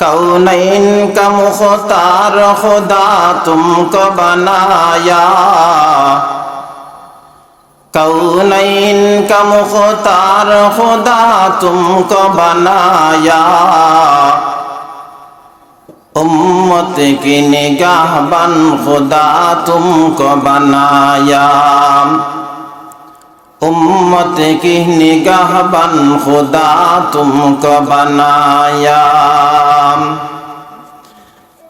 কৌনৈন কমুখ তার খুদা তুমক বনায়া। কৌনৈন কমুখ তার খুদা তুমক বনায়া। উম্মত কি নিগাহ বন খুদা তুমক বনায়া। उम्मत की निगाह बन, खुदा तुमको बनाया।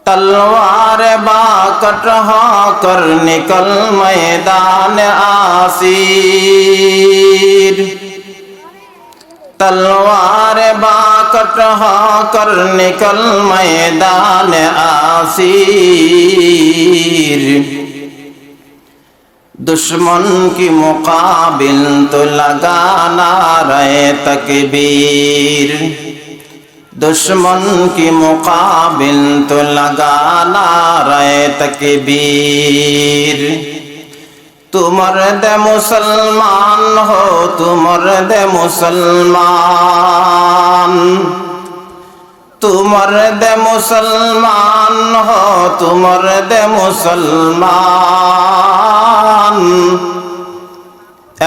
तलवार बाकट कर निकल मैदान आसीर तलवार बाकट कर निकल मैदान आसीर दुश्मन की मुकाबिल तो लगाना रहे तकबीर दुश्मन की मुकाबिल तो लगाना रहे तकबीर तू मर्द मुसलमान हो तू मर्द मुसलमान তোমার দে মুসলমান হ, তোমার দে মুসলমান।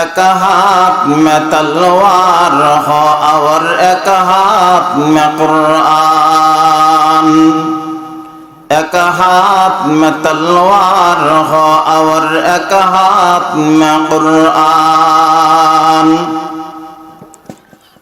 এক হাত মে তলোয়ার হ, আর এক হাত মে কুরআন। এক হাত মে তলোয়ার হ, আর এক হাত মে কুরআন।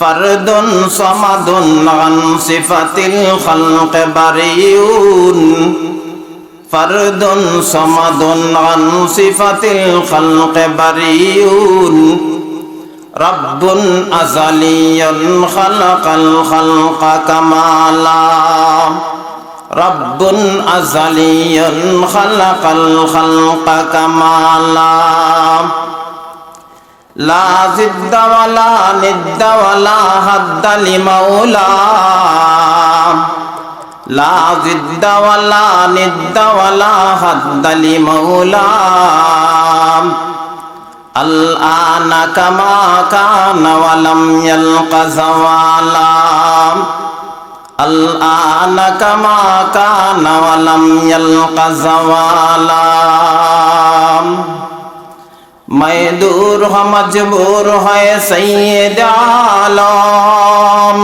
فرد صمد عن صفة الخلق بريء فرد صمد عن صفة الخلق بريء رب أزلي خلق الخلق كمالا رب أزلي خلق الخلق كمالا لا زد ولا ند ولا حد لمولا. لا زد ولا ند ولا حد لمولا. الآن كما كان ولم يلق زوالا. الآن كما كان ولم يلق زوالا. মায় দূর মজবুর হয় সৈয়দ আলম।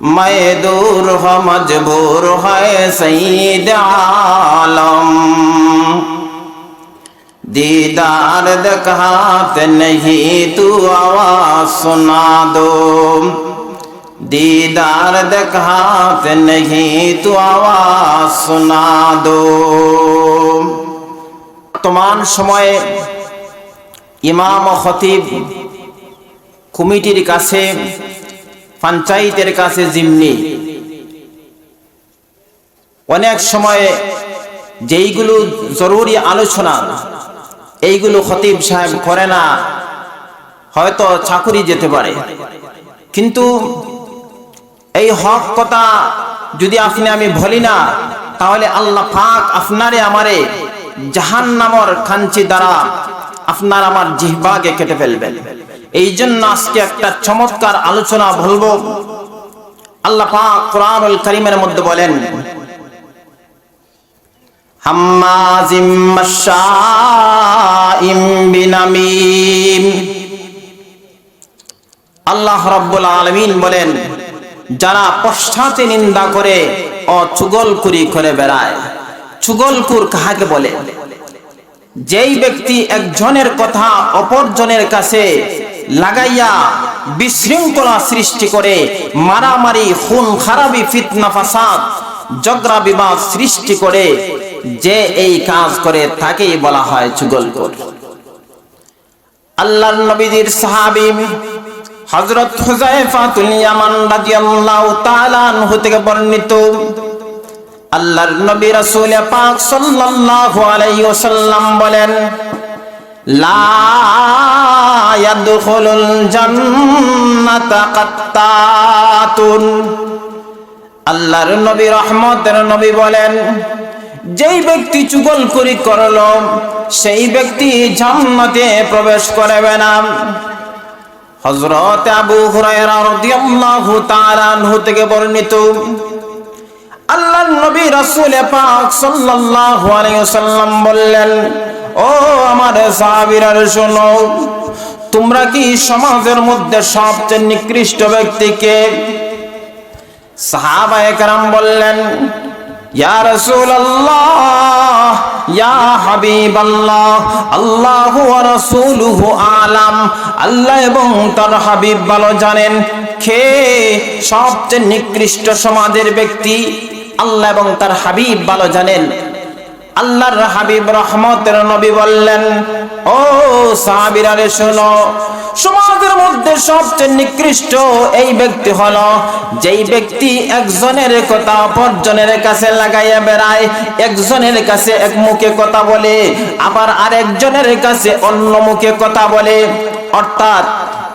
মায় দূর মজবুর হয় সৈয়দ আলম। দিদার দেখাত নহি, তু আওয়াজ সোনা দো। দিদার দেখাত নহি, তু আওয়াজ সোনা দো। তোমার সময়ে ইমাম ও খতিব কমিটির কাছে, পঞ্চায়েতের কাছে জিম্নি অনেক সময়ে যেইগুলো জরুরি আলোচনা, এইগুলো খতিব সাহেব করে না, হয়তো চাকুরি যেতে পারে। কিন্তু এই হক কথা যদি আপনি আমি বলি না, তাহলে আল্লাহ পাক আপনারে আমারে জাহান নামর খাঞ্চি দ্বারা আপনার আমার জিহ্বাকে কেটে ফেলবেন। এই জন্য আজকে একটা চমৎকার আলোচনা বলব। আল্লাহ পাক কোরআনুল কারীমের মধ্যে বলেন, হাম্মাজিম মাশাইম বিনামিম। আল্লাহ রাব্বুল আলামিন বলেন, যারা পশ্চাতে নিন্দা করে ও চুগলকুরি করে বেড়ায়, চুগলকুর কাহাকে বলে? যেই ব্যক্তি একজনের কথা অপরজনের কাছে লাগাইয়া বিশৃঙ্খলা সৃষ্টি করে, মারামারি, খুন, খারাপি, ফিতনা, ফাসাদ জগরা বিবাদ সৃষ্টি করে, যে এই কাজ করে তাকেই বলা হয় চুগলখোর আল্লাহর নবীজির সাহাবী হযরত হুযায়ফাতুল ইয়ামান রাদিয়াল্লাহু তাআলা আনহু থেকে বর্ণিত আল্লাহর নবী রাসূল পাক সাল্লাল্লাহু আলাইহি ওয়াসাল্লাম বলেন, লা ইয়াদখুলুল জান্নাতা কাত্তাতুন। আল্লাহর নবী রহমতের নবী বলেন, যেই ব্যক্তি চুগল করি করল, সেই ব্যক্তি জান্নাতে প্রবেশ করবে না। হযরত আবু হুরায়রা রাদিয়াল্লাহু তাআলা থেকে বর্ণিত আল্লাহর নবী রাসূল পাক সাল্লাল্লাহু আলাইহি ওয়াসাল্লাম বললেন, ও আমার সাহাবীরা, শোনো, তোমরা কি সমাজের মধ্যে সবচেয়ে নিকৃষ্ট ব্যক্তিকে? সাহাবা একরাম বললেন, ইয়া রাসূলুল্লাহ, ইয়া হাবিবাল্লাহ, আল্লাহু ওয়া রাসূলুহু আলাম, আল্লাহ এবং তার হাবিব ভালো জানেন, কে সবচেয়ে নিকৃষ্ট সমাজের ব্যক্তি? আল্লাহ এবং তার হাবিব ভালো জানেন। আল্লাহর হাবিব রহমতের নবী বললেন, ও সাহাবীরা রে শোনো, সমাজের মধ্যে সবচেয়ে নিকৃষ্ট এই ব্যক্তি হলো যেই ব্যক্তি একজনের কথা অপরজনের কাছে লাগাইয়া বেড়ায়, একজনের কাছে এক মুখে কথা বলে, আবার আরেকজনের কাছে অন্য মুখে কথা বলে। অর্থাৎ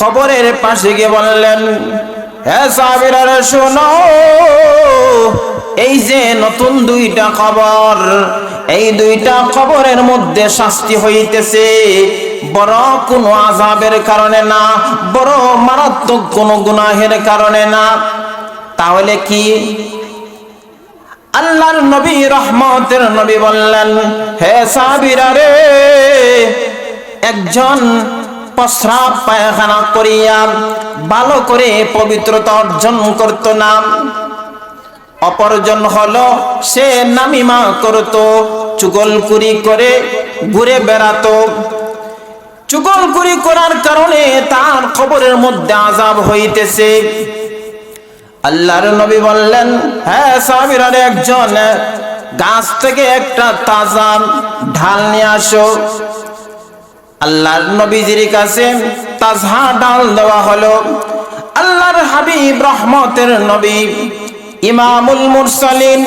কবরের পাশে গিয়ে বললেন হ্যাঁ সাহাবীরা, শোনো, এই যে নতুন দুইটা কবর, এই দুইটা কবরের মধ্যে শাস্তি হইতেছে। বড় কোনো আজাবের কারণে না, বড় মারাত্মক কোনো গুনাহের কারণে না। তাহলে কি? আল্লাহর নবী রহমতের নবী বললেন, হে সাবিরা রে, একজন প্রস্রাব পায়খানা করিয়া ভালো করে পবিত্রতা অর্জন করত না। অপরজন হলো, সে নামিমা করত চুগলকুরি করে ঘুরে বেড়াতো। চুগলকুরি করার কারণে তার খবরের মধ্যে আজাব হইতেছে। আল্লাহর নবী বললেন হ্যাঁ সাবিরার একজন, গাছ থেকে একটা তাজা ঢাল নিয়ে আসো। আল্লাহর নবীজির কাছে তাজা ডাল দেওয়া হলো। আল্লাহর হাবিব রহমতের নবী, ইমামুল মুরসালিন,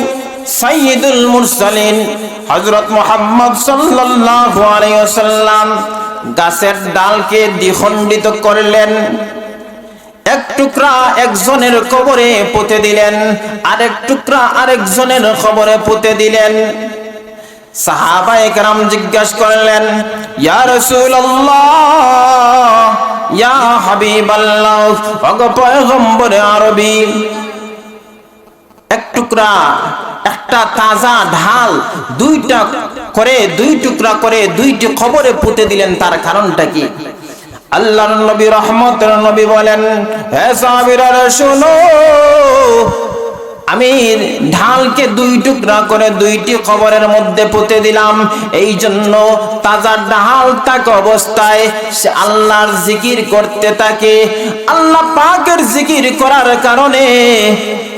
সাইয়্যিদুল মুরসালিন, হযরত মুহাম্মদ সাল্লাল্লাহু আলাইহি ওয়াসাল্লাম গাছের ডালকে দ্বিখণ্ডিত করলেন। এক টুকরা একজনের কবরে পুঁতে দিলেন, আরেক টুকরা আরেকজনের কবরে পুঁতে দিলেন। সাহাবা একরাম জিজ্ঞাসা করলেন, ইয়া রাসূলুল্লাহ, ইয়া হাবিবাল্লাহ ওগো এক টুকরা, একটা তাজা ঢাল, দুইটা করে, দুই টুকরা করে, দুইটি খবরে পুঁতে দিলেন, তার কারণটা কি? আল্লাহর নবী, রহমতের নবী বলেন, হে সাহাবীরা আমি ঢালকে দুই টুকরা করে দুইটি খবরের মধ্যে পুঁতে দিলাম। এই জন্য তাজা ঢাল তাক অবস্থায় সে আল্লাহর জিকির করতে থাকে। আল্লাহ পাকের জিকির করার কারণে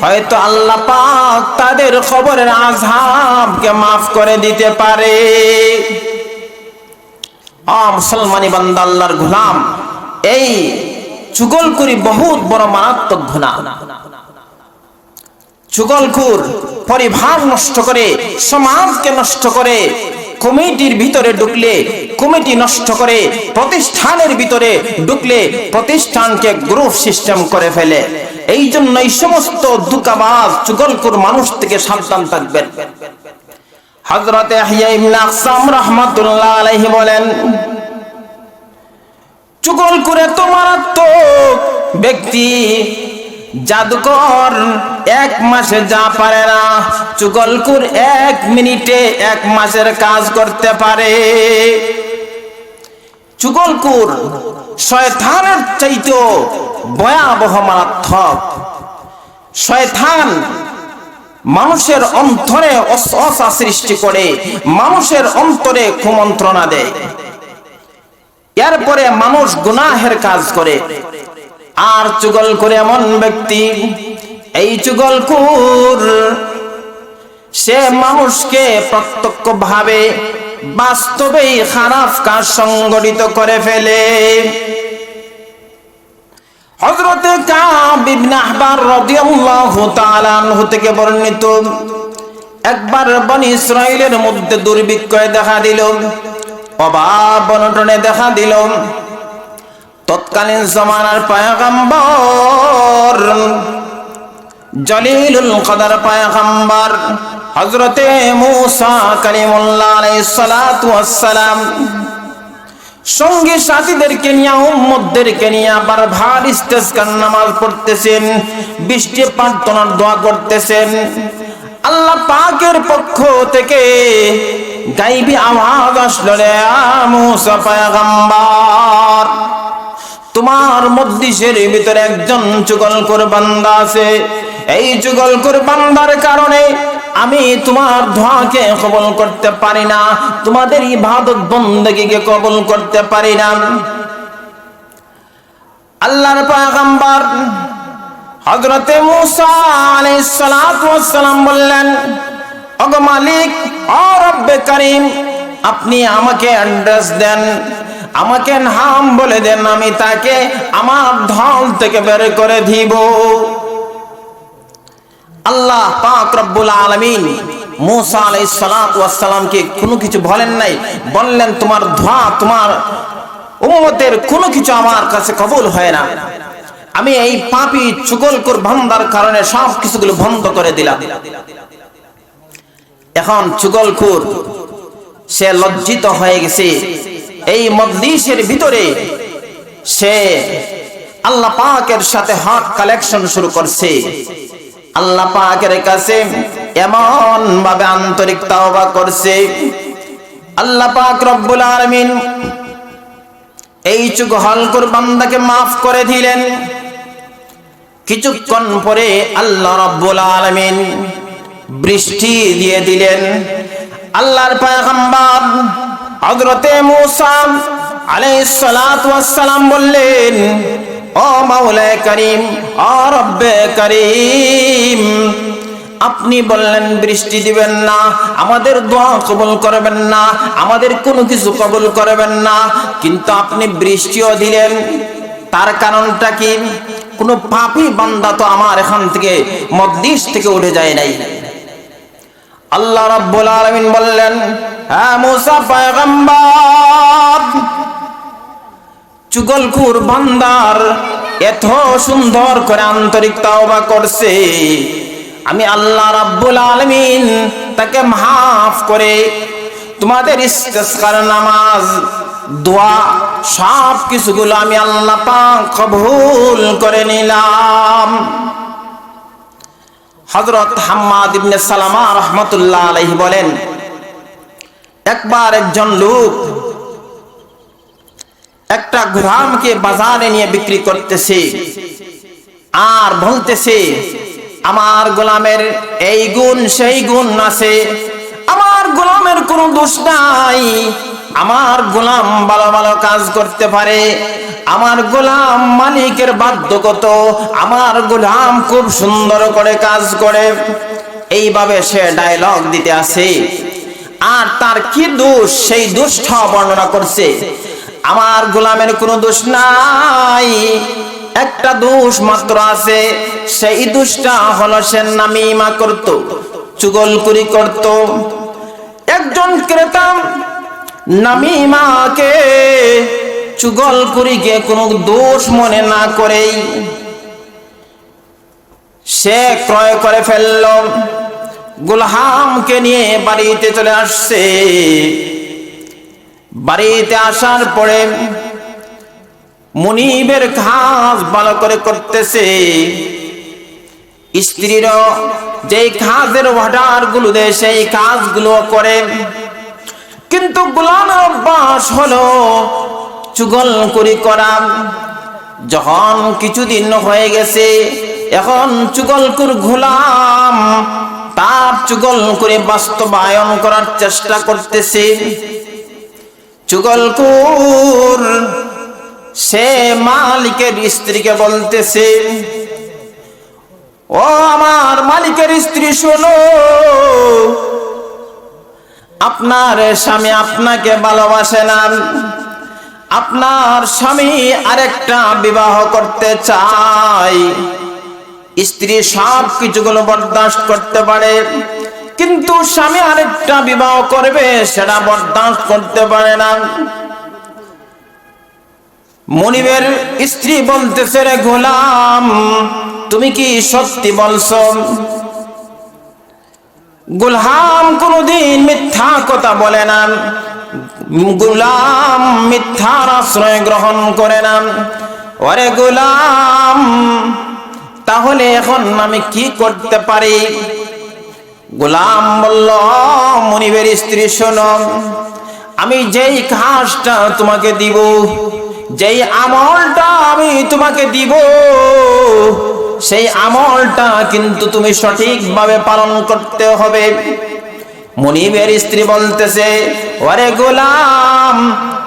হয়তো আল্লাহ পাক তাদের খবরের আজহাবকে মাফ করে দিতে পারে। মুসলমানি বান্দা, আল্লাহর এই চুগল করি বহুত বড় মারাত্মক গুনাহ। চুগলখুর পরিবার নষ্ট করে, সমাজকে নষ্ট করে, কমিটির ভিতরে ঢুকলে, কমিটি নষ্ট করে, প্রতিষ্ঠানের ভিতরে ঢুকলে, প্রতিষ্ঠানকে গ্রুপ সিস্টেম করে ফেলে। এই জন্য এই সমস্ত দুকাবাজ চুগলকুর মানুষ থেকে সাবধান থাকবেন। আকসাম রাহমাতুল্লাহ আলাইহি বলেন চুগলকুরে তো মারাত্মক ব্যক্তি জাদুকর এক মাসে যা পারে না, চুগলকুর এক মিনিটে এক মাসের কাজ করতে পারে। চুগলকুর শয়তানের চাইতেও ভয়াবহ মারাত্মক। শয়তান মানুষের অন্তরে অসা সৃষ্টি করে, মানুষের অন্তরে কুমন্ত্রণা দেয়। এরপরে মানুষ গুনাহের কাজ করে। আর চুগল করে এমন ব্যক্তি, এই চুগল চুগলকুর সে মানুষকে প্রত্যক্ষ ভাবে বাস্তবেই খারাপ কাজ সংগঠিত করে ফেলে। হযরতে কাব ইবনে আহবার রাদিয়াল্লাহু তাআলা থেকে বর্ণিত, একবার বনি ইসরাইলের মধ্যে দুর্ভিক্ষয় দেখা দিল অভাব অনটনে দেখা দিল। তৎকালীন জমানার পায়গাম্বর, জলিলুল কদর পায়গাম্বর, হযরতে মূসা কালিমুল্লাহ আলাইহিস সালাতু ওয়াস সালাম সঙ্গী সাথীদেরকে নিয়ে, উম্মতদেরকে নিয়ে আবার ভার ইস্তেসকার নামাজ পড়তেছেন, বৃষ্টি প্রার্থনার দোয়া করতেছেন। আল্লাহ পাকের পক্ষ থেকে গাইবি আওয়াজ আসলো রে মুসা পায়গাম্বার। তোমার মধ্যিসের ভিতরে একজন চুগলকর বান্দা আছে। এই চুগলকর বান্দার কারণে আমি তোমার ধোয়াকে কবল করতে পারি না, তোমাদের ইবাদত বন্দগিকে কবল করতে পারি না। আল্লাহর পয়গম্বর হযরতে মূসা আলাইহিস সালাতু ওয়াস সালাম বললেন, ওগো মালিক, ও রব্বে করিম, আপনি আমাকে অ্যাড্রেস দেন। আমাকে নাম বলে দেন, আমি তাকে আমার ধল থেকে বের করে দিব। আল্লাহ পাক রব্বুল আলামিন মুসা আলাইহিস সালাতু ওয়াস কোনো কিছু বলেন নাই, বললেন, তোমার ধোয়া তোমার উম্মতের কোনো কিছু আমার কাছে কবুল হয় না। আমি এই পাপি চুগলকর বান্দার কারণে সব কিছুগুলো বন্ধ করে দিলাম। এখন চুগলখুর সে লজ্জিত হয়ে গেছে। এই মজলিসের ভিতরে সে আল্লাহ পাকের সাথে হক কালেকশন শুরু করছে। আল্লাহ পাকের কাছে এমন ভাবে আন্তরিক তাওবা করছে। আল্লাহ পাক রব্বুল আলামিন এই চুক হলকুর বান্দাকে মাফ করে দিলেন। কিছুক্ষণ পরে আল্লাহ রব্বুল আলামিন বৃষ্টি দিয়ে দিলেন। আল্লাহর পয়গম্বর হযরতে মূসা আলাইহিস সালাতু ওয়াস সালাম বললেন, ও মাওলায়ে করিম, ও রব্বে করিম, আপনি বললেন বৃষ্টি দিবেন না, আমাদের দোয়া কবুল করবেন না, আমাদের কোনো কিছু কবুল করবেন না, কিন্তু আপনি বৃষ্টিও দিলেন, তার কারণটা কি? কোনো পাপি বান্দা তো আমার এখান থেকে মজলিস থেকে উঠে যায় নাই। আল্লাহ রাব্বুল আলামিন বললেন হ্যাঁ মুসা পয়গম্বর চুগলখুর বান্দার এত সুন্দর করে আন্তরিক তাওবা করছে। আমি আল্লাহ রাব্বুল আলামিন তাকে মাফ করে তোমাদের ইস্তেসকার নামাজ, দোয়া সব কিছুগুলো আমি আল্লাহ পাক কবুল করে নিলাম। হযরত হাম্মাদ ইবনে সালামা রাহমাতুল্লাহ আলাইহি বলেন, একবার একজন লোক একটা গোলামকে বাজারে নিয়ে বিক্রি করতেছে আর বলতেছে, আমার গোলামের এই গুণ, সেই গুণ আছে, আমার গোলামের কোনো দোষ নাই আমার গোলাম ভালো ভালো কাজ করতে পারে, আমার গোলাম মালিকের বাধ্যগত, আমার গোলাম খুব সুন্দর করে কাজ করে। এইভাবে সে ডায়লগ দিতে আছে আর তার কি দোষ? সেই দোষটা বর্ণনা করছে। আমার গোলামের কোনো দোষ নাই। একটা দোষ মাত্র আছে। সেই দোষটা হলো সে নামিমা করত, চুগলকুরি করত। একজন ক্রেতা নামিমাকে চুগলকুরিকে কোনো দোষ মনে না করেই সে ক্রয় করে ফেলল। গুলহামকে নিয়ে বাড়িতে চলে আসছে। বাড়িতে আসার পরে মুনিবের ঘাস ভালো করে করতেছে। স্ত্রীরও যেই কাজের অর্ডারগুলো দেয়, সেই কাজগুলো করে। কিন্তু গোলামের অভ্যাস হলো চুগল করি করা যখন কিছুদিন হয়ে গেছে, এখন চুগল চুগলকুর গোলাম। তার চুগল করে বাস্তবায়ন করার চেষ্টা করতেছে। চুগলকুর সে মালিকের স্ত্রীকে বলতেছে, ও আমার মালিকের স্ত্রী, শোনো আপনার স্বামী আপনাকে ভালোবাসে না। আপনার স্বামী আরেকটা বিবাহ করতে চায়। স্ত্রী সব কিছুগুলো বরদাস্ত করতে পারে, কিন্তু স্বামী আরেকটা বিবাহ করবে সেটা বরদাস্ত করতে পারে না। মনিবের স্ত্রী বলতেছে, রে গোলাম, তুমি কি সত্যি বলছো? গুলাম কোনদিন মিথ্যা কথা বলে না। গুলাম মিথ্যার আশ্রয় গ্রহণ করে না। ওরে গুলাম তাহলে এখন আমি কি করতে পারি? গোলাম বলল, মনিবের স্ত্রী, শোনো, আমি যেই ঘাসটা তোমাকে দিব, যেই আমলটা আমি তোমাকে দিব সেই আমলটা কিন্তু তুমি সঠিকভাবে পালন করতে হবে। মনিবের স্ত্রী বলতেছে, ওরে গোলাম,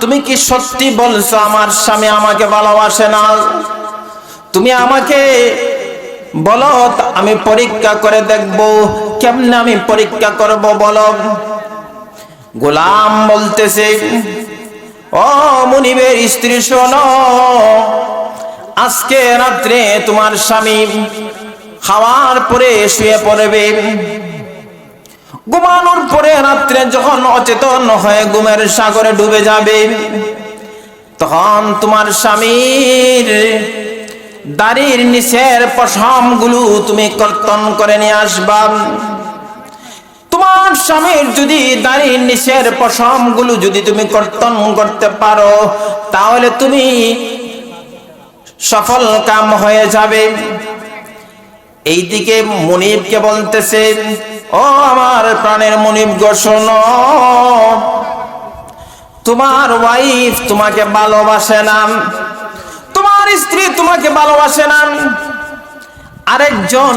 তুমি কি সত্যি বলছো আমার স্বামী আমাকে ভালোবাসে না? তুমি আমাকে বলো, আমি পরীক্ষা করে দেখব, কেমনে আমি পরীক্ষা করব বলো? গোলাম বলতেছে, ও মুনিবের স্ত্রী শোনো আজকে রাত্রে তোমার স্বামী খাওয়ার পরে শুয়ে পড়বে। ঘুমানোর পরে রাত্রে যখন অচেতন হয়ে ঘুমের সাগরে ডুবে যাবে, তখন তোমার স্বামীর দাড়ির নিচের পশমগুলো তুমি কর্তন করে নিয়ে আসবা। তোমার স্বামীর যদি দাড়ির নিচের পশমগুলো যদি তুমি কর্তন করতে পারো, তাহলে তুমি সফল কাম হয়ে যাবে। এইদিকে মনিবকে বলতেছে, ও আমার প্রাণের মনিব গো, শোনো। তোমার ওয়াইফ তোমাকে ভালোবাসে না। তোমার স্ত্রী তোমাকে ভালোবাসে না। আরেকজন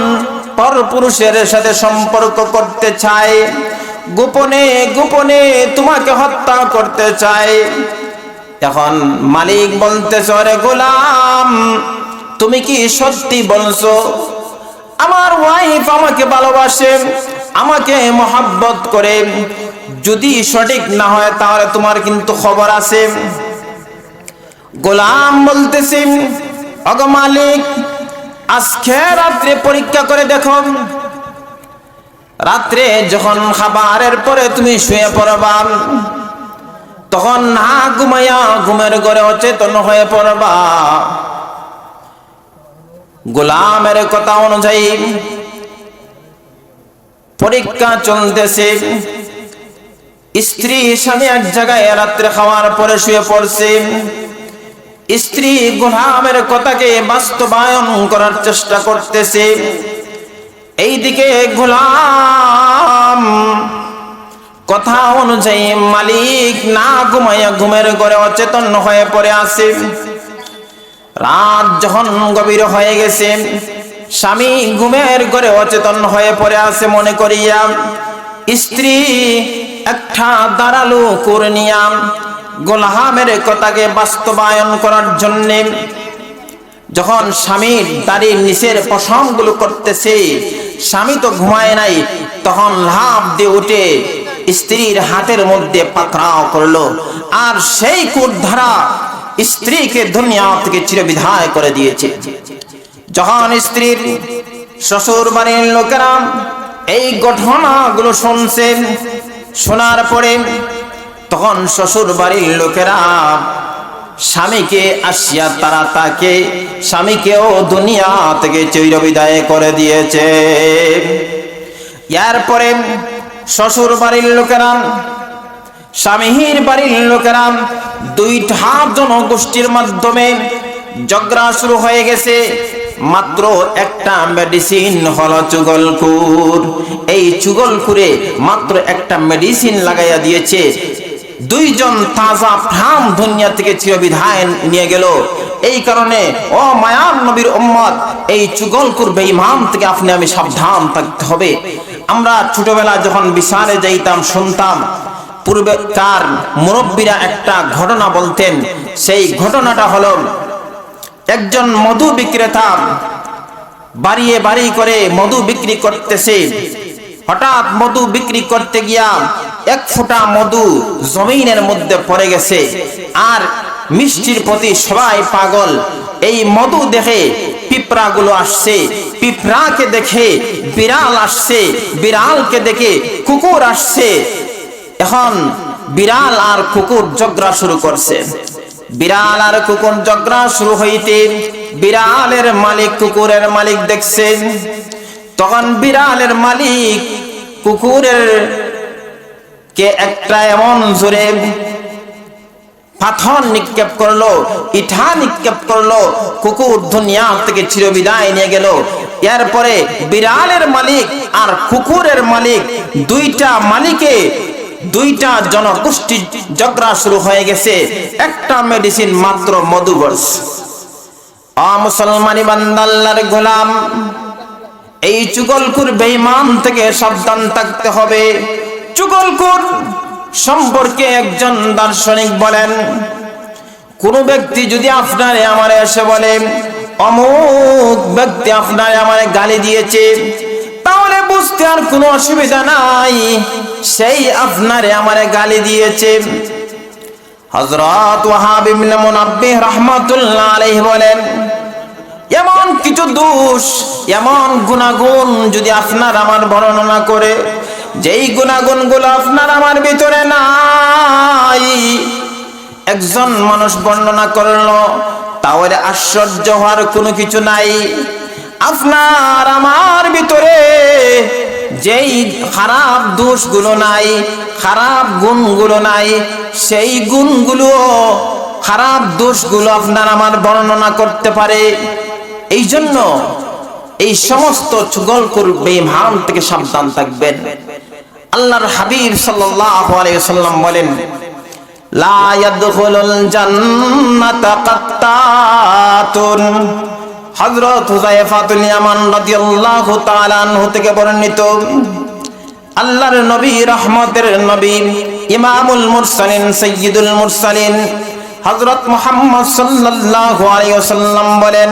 পরপুরুষের সাথে সম্পর্ক করতে চায়, গোপনে গোপনে তোমাকে হত্যা করতে চায়। এখন মালিক বলতেছে রে গোলাম, তুমি কি সত্যি বলছো? আমার ওয়াইফ আমাকে ভালোবাসে, আমাকে মহাব্বত করে। যদি সঠিক না হয়, তাহলে তোমার কিন্তু খবর আছে। গোলাম বলতেছি অগ মালিক, আজকে রাত্রে পরীক্ষা করে দেখো। রাত্রে যখন খাবারের পরে তুমি শুয়ে পড়বা তখন না ঘুমাইয়া ঘুমের ঘরে অচেতন হয়ে পড়বা। গোলামের কথা অনুযায়ী পরীক্ষা চলতেছে। স্ত্রী স্বামী এক জায়গায় রাত্রে খাওয়ার পরে শুয়ে পড়ছে। স্ত্রী গোলামের কথাকে বাস্তবায়ন করার চেষ্টা করতেছে। এইদিকে গোলাম কথা অনুযায়ী মালিক না ঘুমাইয়া ঘুমের ঘরে অচেতন হয়ে পড়ে আছে। রাত যখন গভীর হয়ে গেছে, স্বামী ঘুমের ঘরে অচেতন হয়ে পড়ে আছে মনে করিয়া, স্ত্রী, একটা দাঁড়াল করে নিয়াম গোলাহামের কথাকে বাস্তবায়ন করার জন্যে। যখন স্বামীর দাড়ির নিচের পশমগুলো করতেছে, স্বামী তো ঘুমায় নাই, তখন লাভ দিয়ে উঠে স্ত্রীর হাতের মধ্যে পাকড়াও করল। আর সেই কুট ধারা স্ত্রীকে দুনিয়া থেকে চিরবিধায় করে দিয়েছে। যখন স্ত্রীর শ্বশুর বাড়ির লোকেরা এই ঘটনাগুলো শুনছেন, শোনার পরে তখন শ্বশুর বাড়ির লোকেরা স্বামীকে আসিয়া তারা তাকে স্বামীকেও দুনিয়া থেকে চিরবিদায় করে দিয়েছে। এরপরে শ্বশুর বাড়ির লোকেরা, স্বামীর বাড়ির লোকেরা, দুইটা জনগোষ্ঠীর মাধ্যমে ঝগড়া শুরু হয়ে গেছে। মাত্র একটা মেডিসিন হলো চুগলকুর এই চুগলকুরে মাত্র একটা মেডিসিন লাগাইয়া দিয়েছে। দুইজন তাজা প্রাণ দুনিয়া থেকে চিরবিধায় নিয়ে গেল। এই কারণে, ও মায়ার নবীর উম্মত, এই চুগলকুর বেঈমান থেকে আপনি আমি সাবধান থাকতে হবে। আমরা ছোটবেলা যখন বিশালে যাইতাম, শুনতাম পূর্বে পূর্বেকার মুরব্বীরা একটা ঘটনা বলতেন। সেই ঘটনাটা হলো, একজন মধু বিক্রেতা বাড়িয়ে বাড়ি করে মধু বিক্রি করতেছে। হঠাৎ মধু বিক্রি করতে গিয়া এক ফোঁটা মধু জমিনের মধ্যে পড়ে গেছে। আর মিষ্টির প্রতি সবাই পাগল। এই মধু দেখে পিঁপড়াগুলো আসছে। পিঁপড়াকে দেখে বিড়াল আসছে। বিড়ালকে দেখে কুকুর আসছে। এখন বিড়াল আর কুকুর ঝগড়া শুরু করছে। বিড়াল আর কুকুর ঝগড়া শুরু হইতে বিড়ালের মালিক কুকুরের মালিক দেখছেন। তখন বিড়ালের মালিক কুকুরের কে একটা এমন জোরে পাথর নিক্ষেপ করল, ইঠা নিক্ষেপ করল, কুকুর দুনিয়া থেকে চিরবিদায় নিয়ে গেল। এরপরে বিড়ালের মালিক আর কুকুরের মালিক দুইটা মালিকে, দুইটা জনগোষ্ঠী ঝগড়া শুরু হয়ে গেছে। একটা মেডিসিন মাত্র মধুবর্ষ। আ মুসলমানি বান্দাল্লার গোলাম এই চুগলকুর বেঈমান থেকে সাবধান থাকতে হবে। চুগলকুর সম্পর্কে একজন দার্শনিক বলেন, কোন ব্যক্তি যদি আপনারে আমার এসে বলে, অমুক ব্যক্তি আপনারে আমার গালি দিয়েছে তাহলে বুঝতে আর কোনো অসুবিধা নাই, সেই আপনারে আমারে গালি দিয়েছে। হযরত ওয়াহাব ইবনে মুনাব্বিহ রাহমাতুল্লাহ আলাইহি বলেন এমন কিছু দোষ, এমন গুণাগুণ যদি আপনার আমার বর্ণনা করে, যেই গুণাগুণগুলো আপনার আমার ভিতরে নাই, একজন মানুষ বর্ণনা করল, তাহলে আশ্চর্য হওয়ার কোনো কিছু নাই। আপনার আমার ভিতরে যেই খারাপ দোষগুলো নাই, খারাপ গুণগুলো নাই, সেই গুণগুলো, খারাপ দোষগুলো আপনার আমার বর্ণনা করতে পারে। এই জন্য এই সমস্ত চুগল করবে ভান থেকে সাবধান থাকবেন। আল্লাহর হাবিব সাল্লাল্লাহু আলাইহি সাল্লাম বলেন, লা ইয়াদখুলুল জান্নাতা কাত্তাতুন। হযরত হুযায়ফাতুল ইয়ামান রাদিয়াল্লাহু তাআলা আনহু থেকে বর্ণিত, আল্লাহর নবী রহমতের নবী ইমামুল মুরসালিন সাইয়্যিদুল মুরসালিন। হযরত মুহাম্মদ সাল্লাল্লাহু আলাইহি ওয়াসাল্লাম বলেন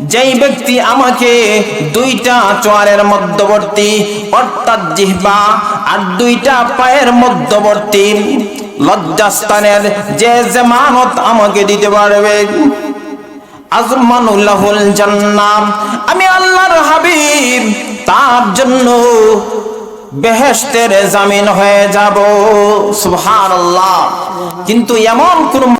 যেই ব্যক্তি আমাকে দুইটা চোয়ারের মধ্যবর্তী, অর্থাৎ জিহ্বা, আর দুইটা পায়ের মধ্যবর্তী লজ্জাস্থানের যে জামানত আমাকে দিতে পারবে। আজমানুল্লাহুল জান্নাম আমি আল্লাহর হাবিব, তার জন্য বেহেশতের জামিন হয়ে যাব। সুবহানাল্লাহ। কিন্তু এমন কোন